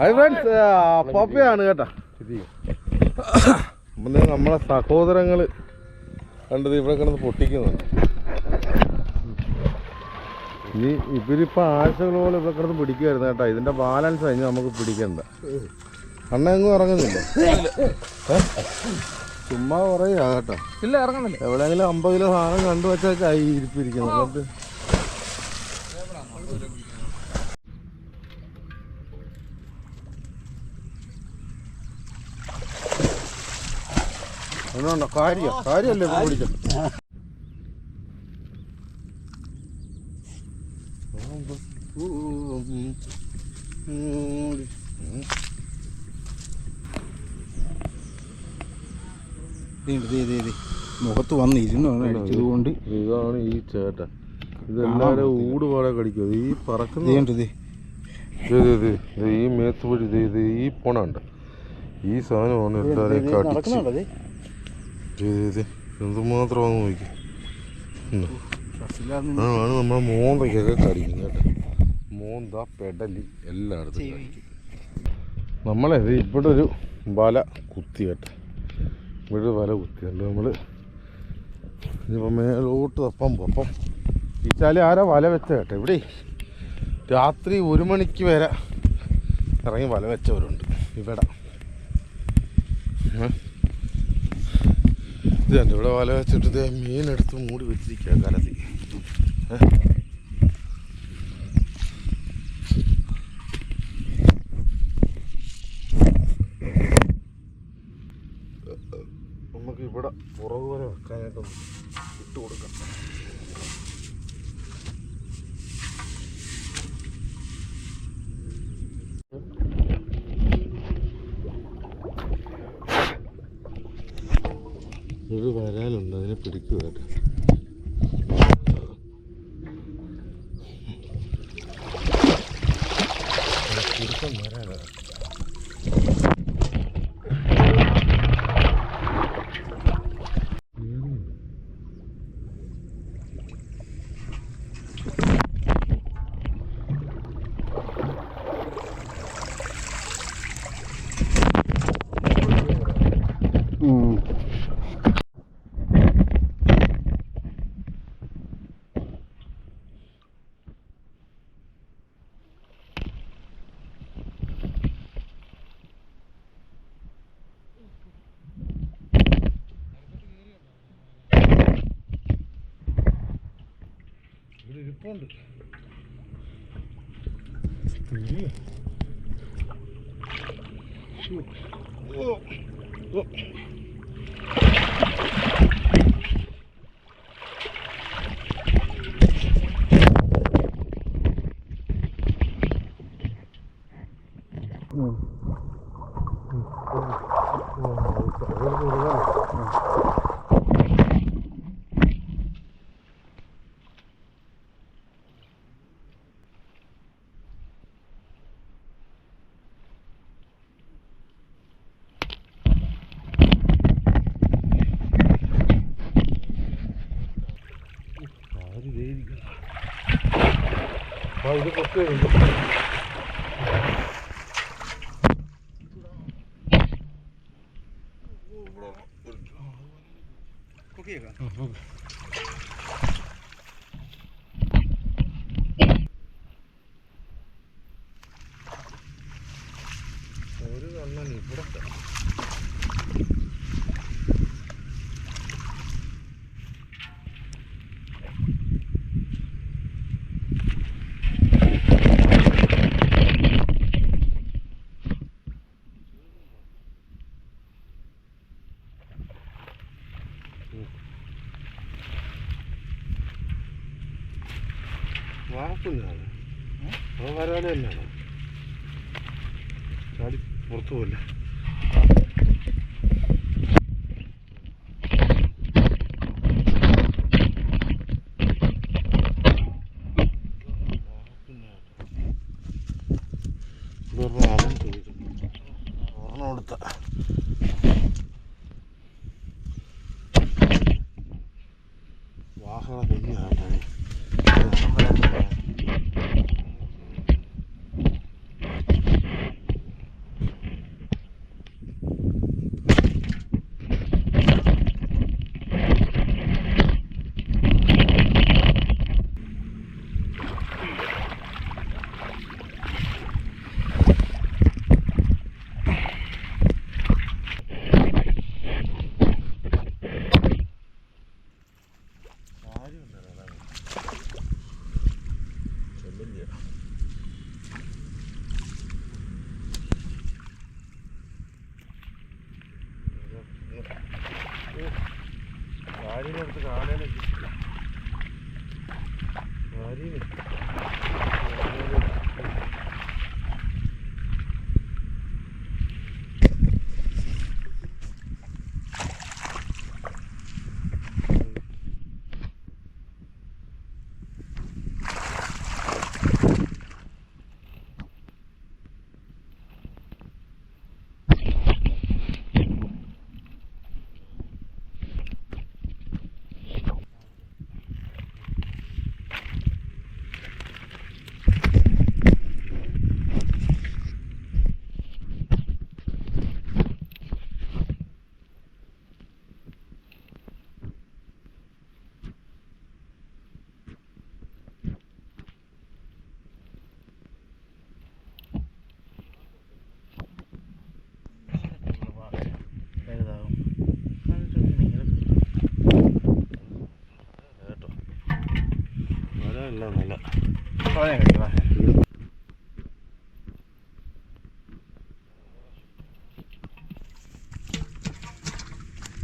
അത് ഫ്രണ്ട്സ് പപ്പയാണ് കേട്ടാ. അപ്പം നമ്മളെ സഹോദരങ്ങൾ കണ്ടത് ഇവിടെ കിടന്ന് പൊട്ടിക്കുന്നുണ്ട്. ഇനി ഇവരിപ്പോൾ ആഴ്ചകളോളം ഇവിടെ കിടന്ന് പിടിക്കുമായിരുന്നു കേട്ടോ. ഇതിന്റെ ബാലൻസ് കഴിഞ്ഞ് നമുക്ക് പിടിക്കണ്ട. അണ്ണ എങ്ങും ഇറങ്ങുന്നില്ല. ചുമ്മാ പറയാ കേട്ടോ. ഇല്ല ഇറങ്ങുന്നില്ല. എവിടെയെങ്കിലും അമ്പത് കിലോ സാധനം കണ്ടു വെച്ചാൽ കൈ ഇരിപ്പിരിക്കുന്നു. എന്നിട്ട് ഒന്നുണ്ടോ കാര്യ കാര്യല്ലേ പിടിച്ചത് മുഖത്ത് വന്ന് ഇരുന്നു അടിച്ചതുകൊണ്ട് ഇതാണ് ഈ ചേട്ടൻ. ഇതെല്ലാരും ഊടുപാടെ കടിക്കും ഈ പറക്കുന്ന ഇതേണ്ട ഇത് ദേ, ദേ, ദേ, ദേ, ഈ മേത്ത് വഴി ഈ പോണുണ്ട് ഈ സാധനമാണ് എല്ലാവരെയും കടിച്ച് എന്തുമാത്രമാണെന്ന് നോക്കി. അതാണ് നമ്മളെ മോന്തയ്ക്കൊക്കെ കടിക്കും കേട്ടോ. മോന്ത പെടലി എല്ലായിടത്തും കടിക്കും. നമ്മളെ ഇവിടെ ഒരു വല കുത്തി കേട്ടോ. ഇവിടെ ഒരു വല കുത്തിയുണ്ട് നമ്മൾ ഇനിയിപ്പോൾ മേലോട്ട് തപ്പം അപ്പം ഇച്ചാൽ ചാലി ആരാ വല വെച്ച കേട്ടോ? ഇവിടെ രാത്രി ഒരു മണിക്ക് വരെ ഇറങ്ങി വല വെച്ചവരുണ്ട്. ഇവിടെ. ഏ? ഇത് കണ്ടോ ഇവിടെ വല വെച്ചിട്ട് മീനെടുത്ത് മൂടി വെച്ചിരിക്കുക കലത്തി ഏ? നമുക്ക് ഇവിടെ പുറകു വരെ വെക്കാനായിട്ടൊന്ന് ഇട്ട് കൊടുക്കാം pretty good. Mm. കേട്ടോ പിടുത്തം വരാനാ ഇവിടെ ഇരിപ്പുണ്ട് തിരിയ. ശ്ശോ. ഓ. ഓ. ഓ, അത് കൊടുക്കാനോ? ആര് ദേ ഇരിക്കുന്നു. ആ ഇത് പൊക്കുകയുണ്ട് ഒരു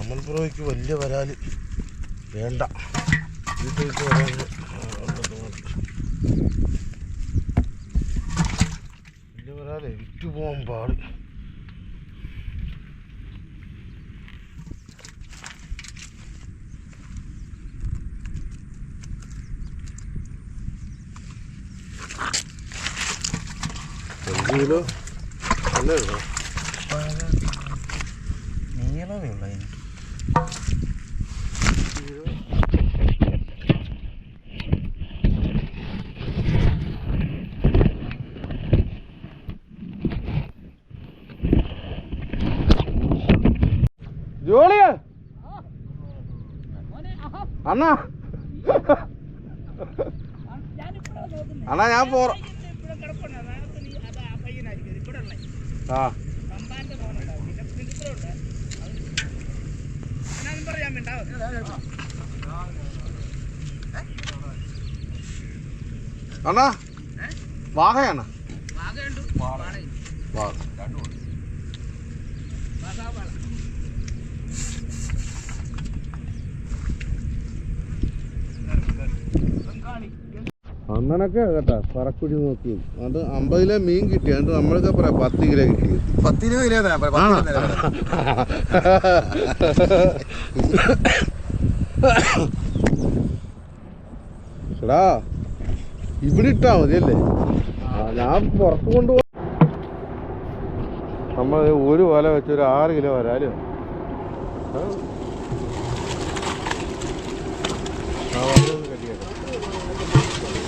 അമൽ ബ്രോയ്ക്ക് വലിയ വരാൽ വേണ്ട. വീട്ടിലേക്ക് വരാൽ വലിയ വരാലേ വിറ്റു പോകാൻ പാട്. കിലോ അല്ലേ ഉള്ളൂ നീളമേ ഉള്ള ജോളിയ? അണ്ണാ. അണ്ണാ ഞാൻ പോറ ആ. അണ്ണാ വാഹയാണ്? വാഹ. അണ്ണനൊക്കെ കേട്ടാ പറക്കുടി നോക്കി അത് അമ്പതിലെ മീൻ കിട്ടി എന്നിട്ട് നമ്മളൊക്കെ പറയാം പത്ത് കിലോ കിട്ടി. പത്ത് കിലോ കിലോ? എടാ ഇവിടെ ഇട്ടാ മതിയല്ലേ? ആ, ഞാൻ പുറത്ത് കൊണ്ടുപോ നമ്മൾ ഒരു വല വെച്ച് ഒരു ആറ് കിലോ വരാൽ ആ. ആ, വല ഒന്ന് കെട്ടിയേക്കാം.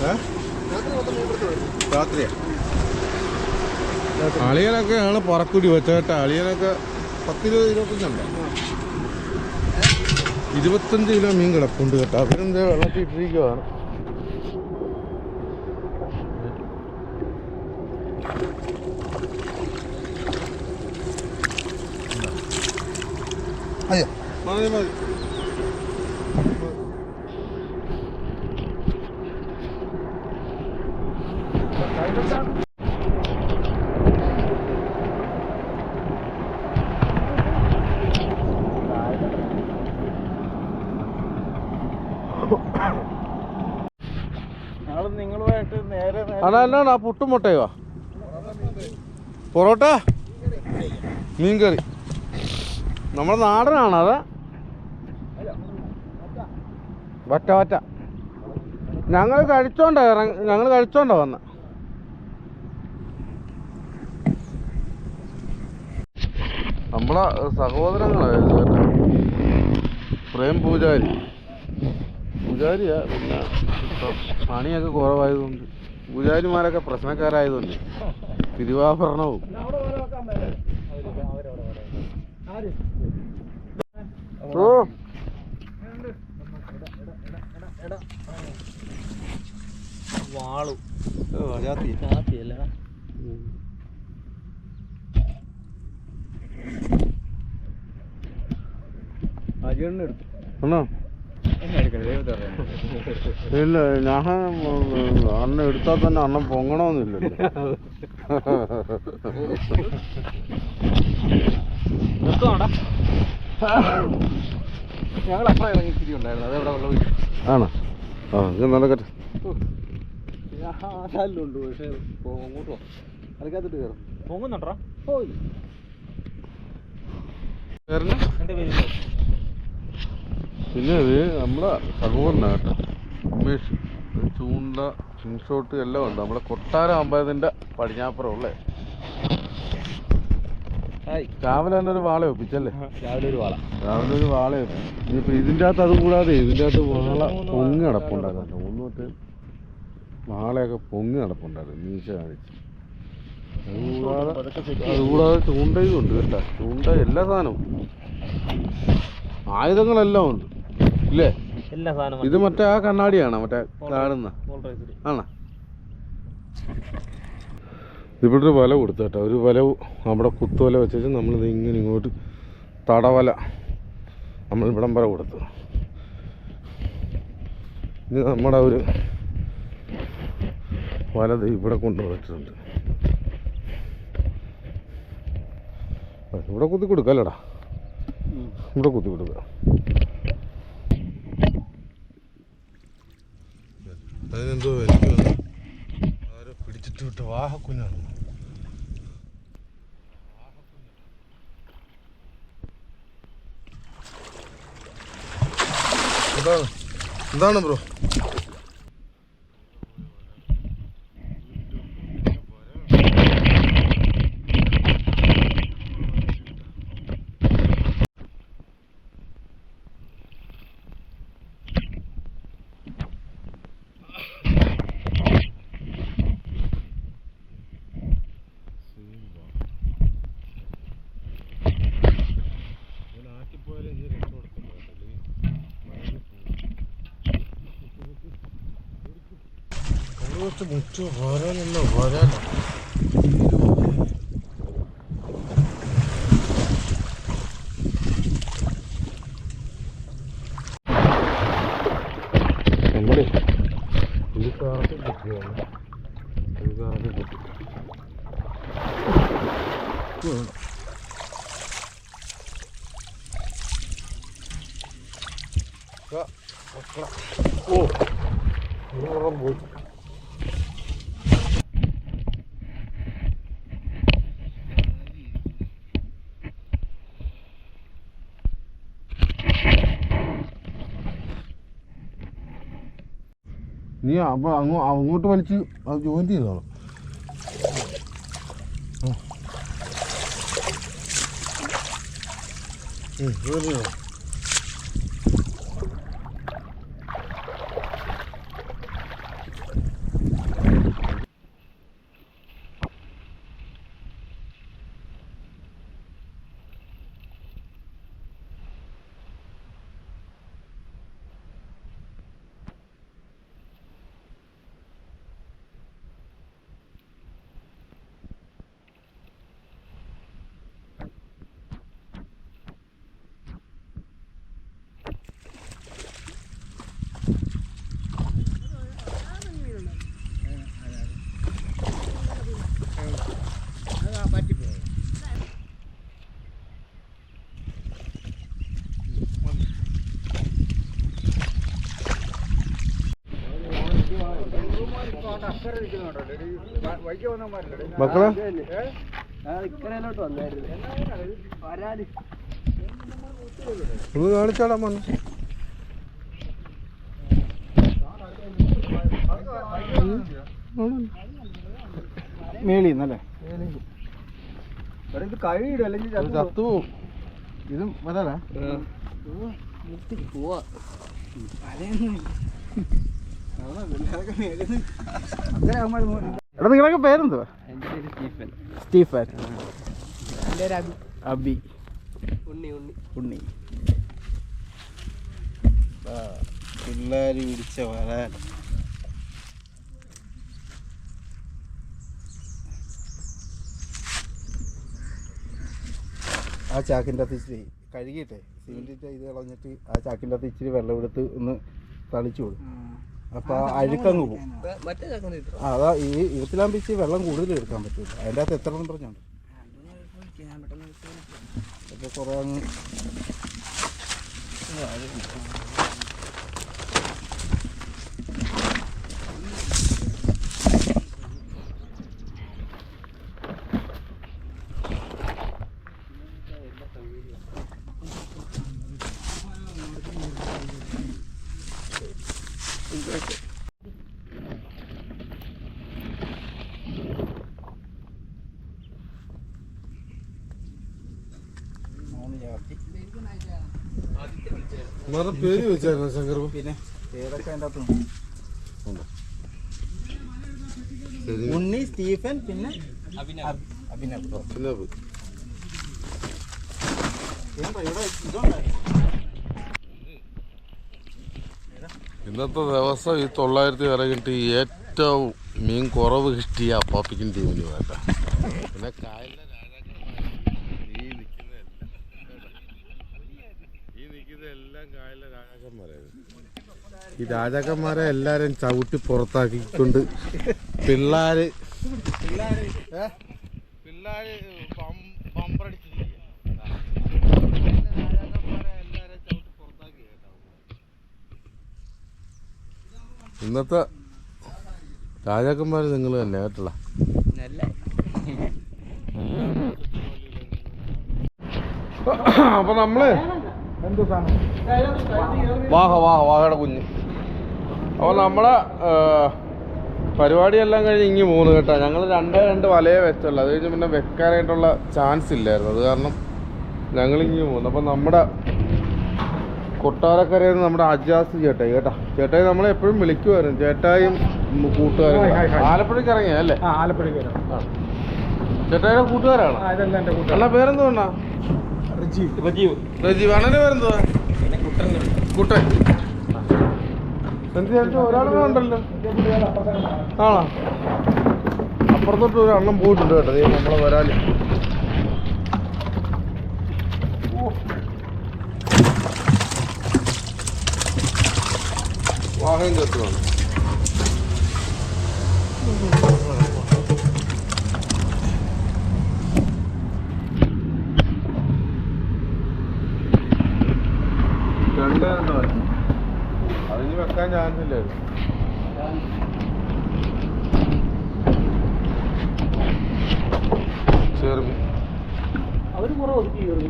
ഏ? രാത്രിയാ. അളിയനൊക്കെയാണ് പറക്കുടി വെച്ചേട്ട അളിയനൊക്കെ പത്തിരുപത് ഇരുപത്തഞ്ചുണ്ടോ. ഇരുപത്തഞ്ച് കിലോ മീൻ കിടപ്പുണ്ട് കേട്ടോ അവരെന്താ വെള്ളത്തിൽ ഇട്ടിരിക്കുവാണ്. അയ്യോ. മതി മതി. അണ്ണാ ആ പുട്ടും മുട്ടയോ പൊറോട്ട? മീൻകറി. നമ്മുടെ നാടനാണ് അത്. വറ്റ വറ്റ. ഞങ്ങൾ കഴിച്ചോണ്ടാ ഇറങ്ങി ഞങ്ങൾ കഴിച്ചോണ്ടാ വന്ന്. നമ്മളെ സഹോദരങ്ങളായിരുന്നു പ്രേം പൂജാരി. പൂജാരിയാ പിന്നെ പണിയൊക്കെ കുറവായതുകൊണ്ട്. പൂജാരിമാരൊക്കെ പ്രശ്നക്കാരായതുകൊണ്ട് തിരുവാഭരണവും. ഓ. വാളു. ജാതി. കാപ്പിയല്ല അജിയണ്ണ എടുത്തു ആണോ? ഇല്ല ഞാൻ അണ്ണ എടുത്താൽ തന്നെ അണ്ണൻ പൊങ്ങണമെന്നില്ലല്ലോ ഞങ്ങൾ അപ്പുറം ഇറങ്ങി വെള്ളം ആണോ? ആ ഇത് നടക്കട്ടെ. ഉണ്ട് പക്ഷേ അങ്ങോട്ട് പോകും അതിനകത്തിട്ട് കയറും. പൊങ്ങുന്നുണ്ടോ? പോയി. പിന്നെ ഇത് നമ്മളെ സഹോദരനാ കേട്ടോ. ഇത് ചൂണ്ട ഷോട്ട് എല്ലാം ഉണ്ട്. നമ്മളെ കൊട്ടാരം അമ്പലത്തിന്റെ പടിഞ്ഞാപ്പുറം ഹായ്. രാവിലെ തന്നെ ഒരു വാള ഒപ്പിച്ചല്ലേ? രാവിലെ ഒരു വാള. രാവിലെ ഒരു വാള ഒപ്പിച്ചു. ഇനിയിപ്പോൾ ഇതിന്റെ അകത്ത് അത് കൂടാതെ ഇതിന്റെ അകത്ത് വാള. പൊങ്ങി കിടപ്പുണ്ടായിരുന്നു ഒന്ന് തൊട്ട് വാളയൊക്കെ പൊങ്ങി കിടപ്പുണ്ടായിരുന്നു മീശ കാണിച്ച്. അതുകൂടാതെ ചൂണ്ടയും ഉണ്ട് കേട്ടോ. ചൂണ്ട എല്ലാ സാധനവും. ആയുധങ്ങളെല്ലാം ഉണ്ട്. ഇല്ലേ? എല്ലാ സാധനവും ഇത് മറ്റേ ആ കണ്ണാടിയാണോ? മറ്റേ കാണുന്ന? ആണോ? ഇവിടെ ഒരു വല കൊടുത്തു കേട്ടോ. ഒരു വല അവിടെ കുത്തുവല വെച്ചിട്ട് നമ്മളിത് ഇങ്ങനെ ഇങ്ങോട്ട് തടവല നമ്മൾ ഇവിടം വരെ കൊടുത്തു. ഇത് നമ്മുടെ ഒരു വല ദേ ഇവിടെ കൊണ്ടുവന്നിട്ടുണ്ട്. ഇവിടെ കുത്തി കൊടുക്കല്ലടാ ഇവിടെ കുത്തി കൊടുക്കുക. അതിനെന്തോ എനിക്ക് ആരോ പിടിച്ചിട്ട് വിട്ട വാഹക്കുഞ്ഞാണ്. എന്താണ്? എന്താണ് ബ്രോ? മുറ്റ വരാനല്ല വരാനോ നമ്മുടെ ഇത് കാർത്തി പൊട്ടിയാണ് ഇത് കാർത്തി പൊട്ടി ഓ ഇത് വെള്ളം പോയി നീ അപ്പോൾ അങ്ങോ അങ്ങോട്ട് വലിച്ച് അത് ജോയിൻ ചെയ്തോളാം. മക്കളെ? ഒന്ന് കാണിച്ചാടാ മണ്ണ് മേളി എന്നല്ലേ ഇത് കഴിയിടും അല്ലെങ്കിൽ ഇത് ചത്തു പോവും. ഇതും പോവാ. എടാ നിങ്ങളൊക്കെ പേരെന്തുവാ? സ്റ്റീഫൻ. സ്റ്റീഫൻ. അബി. അബി. ഉണ്ണി ഉണ്ണി. ഉണ്ണി. പിള്ളേർ പിടിച്ച വരാൻ. ആ ചാക്കിന്റെ അകത്ത് ഇച്ചിരി കഴുകിയിട്ടെ സിമെന്റിട്ട് ഇത് കളഞ്ഞിട്ട് ആ ചാക്കിന്റെ അകത്ത് ഇച്ചിരി വെള്ളം എടുത്ത് ഒന്ന് തളിച്ചു കൊടുക്കും. അപ്പോൾ അഴുക്കങ്ങ് പോകും അതാ ഈ ഇരുത്തിലാകുമ്പോൾ പിച്ച് വെള്ളം കൂടുതൽ എടുക്കാൻ പറ്റില്ല അതിന്റെ അകത്ത് എത്ര എണ്ണം പറഞ്ഞുണ്ട് അപ്പോൾ കുറേ പേര് വെച്ചായിരുന്നു ശങ്കർ പിന്നെ പേരൊക്കെ അതിന്റെ ഉണ്ണി സ്റ്റീഫൻ പിന്നെ അഭിനവ്. അഭിനവ്. ഇന്നത്തെ ദിവസം ഈ തൊള്ളായിരത്തി ഇറങ്ങിയിട്ട് ഏറ്റവും മീൻ കുറവ് കിട്ടിയ അപ്പാപ്പിക്കും ടീമിന് വേണ്ട. പിന്നെ കായലിലെ രാജാക്കന്മാര് ഈ നിൽക്കുന്നതെല്ലാം ഈ നിൽക്കുന്നതെല്ലാം കായലിലെ രാജാക്കന്മാരായിരുന്നു ഈ രാജാക്കന്മാരെ എല്ലാരും ചവിട്ടി പുറത്താക്കിക്കൊണ്ട് പിള്ളാര് രാജാക്കന്മാരെ ഇന്നത്തെ രാജാക്കന്മാർ നിങ്ങൾ തന്നെ കേട്ടല്ല. അപ്പൊ നമ്മൾ എന്ത് സാധനം? വാഹ വാഹ വാഹയുടെ കുഞ്ഞ്. അപ്പോൾ നമ്മളെ പരിപാടിയെല്ലാം കഴിഞ്ഞ് ഇങ്ങി മൂന്ന് കേട്ടോ ഞങ്ങൾ രണ്ടേ രണ്ട് വലയെ വെച്ചുള്ളൂ. അത് കഴിഞ്ഞ് പിന്നെ വെക്കാനായിട്ടുള്ള ചാൻസ് ഇല്ലായിരുന്നു. അത് കാരണം ഞങ്ങൾ ഇങ്ങി പോകുന്നു അപ്പം നമ്മുടെ കൊട്ടാരക്കരയിൽ നിന്ന് നമ്മുടെ അജാസ് ചേട്ടായി കേട്ടാ. ചേട്ടായി നമ്മളെ എപ്പോഴും വിളിക്കുമായിരുന്നു. ചേട്ടായും കൂട്ടുകാരും. ആലപ്പുഴയ്ക്ക് ഇറങ്ങിയ അല്ലേ? ആ ആലപ്പുഴയ്ക്ക് വരാം. ചേട്ടായിയുടെ കൂട്ടുകാരാണ്? അല്ല പേരെന്തുകൊണ്ടാ? റിജീവ്. റജീവ്. റജീവ്. പേരെന്തുവാ? പിന്നെ കുട്ടൻ കുട്ടൻ. എന്ത് ചേട്ടാ ഒരാൾ ഉണ്ടല്ലോ. ആണോ? അപ്പുറത്തോട്ട് ഒരു അണ്ണം പോയിട്ടുണ്ട് കേട്ടോ. ദേ നമ്മളെ വരാൽ. വാഹനം ചേർത്തുവാണ് രണ്ട് രണ്ടോ അതിന് വെക്കാൻ ചാൻസ് ഇല്ലായിരുന്നു കുറെ. ഒതുക്കി കയറി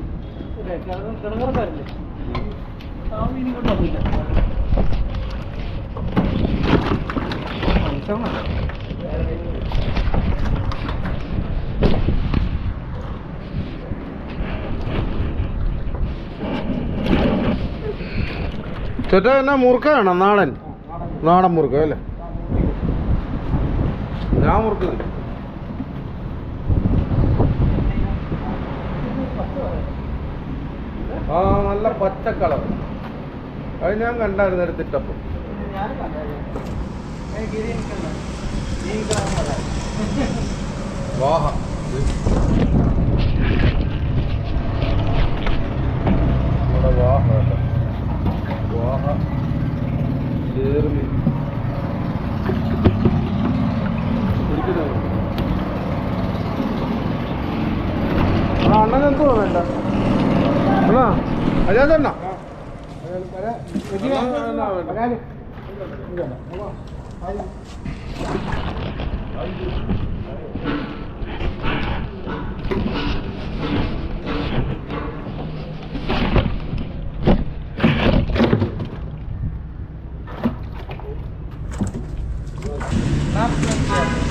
വന്നില്ല. ചേട്ടാ എന്നാ മുറുക്കാണോ നാടൻ നാടൻ മുറുക്ക അല്ലേ? ഞാൻ മുറുക്ക് ആ നല്ല പച്ച കളർ. അത് ഞാൻ കണ്ടായിരുന്നു എടുത്തിട്ടപ്പോൾ വാഹ. yana. Tamam. Haydi. Haydi. Ne yapıyorsun?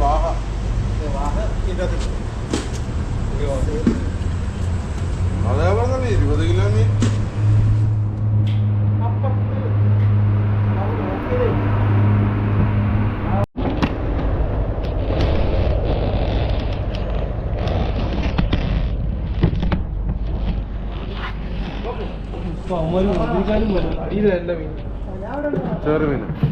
വിവാഹ വിവാഹ അതേ പറഞ്ഞല്ലേ ഇരുപത് കിലോ നീ ചെറുമീന്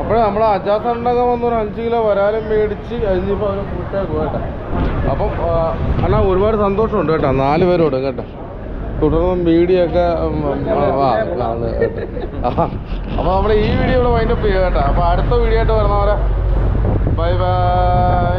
അപ്പോഴേ നമ്മളെ അജാസ് ഉണ്ടാക്കാൻ വന്ന ഒരു അഞ്ച് കിലോ വരാലും മേടിച്ച് അതിനിപ്പോൾ അവരെ കൂട്ടേക്കും കേട്ടോ. അപ്പം അണ്ണാ ഒരുപാട് സന്തോഷമുണ്ട് കേട്ടോ. നാല് പേരോട് കേട്ടോ. തുടർന്നും വീഡിയോ ഒക്കെ അപ്പോൾ നമ്മുടെ ഈ വീഡിയോ ഇവിടെ വൈൻഡപ്പ് ചെയ്യുക കേട്ടോ. അപ്പോൾ അടുത്ത വീഡിയോ ആയിട്ട് വരുന്നവരെ ബൈ ബൈ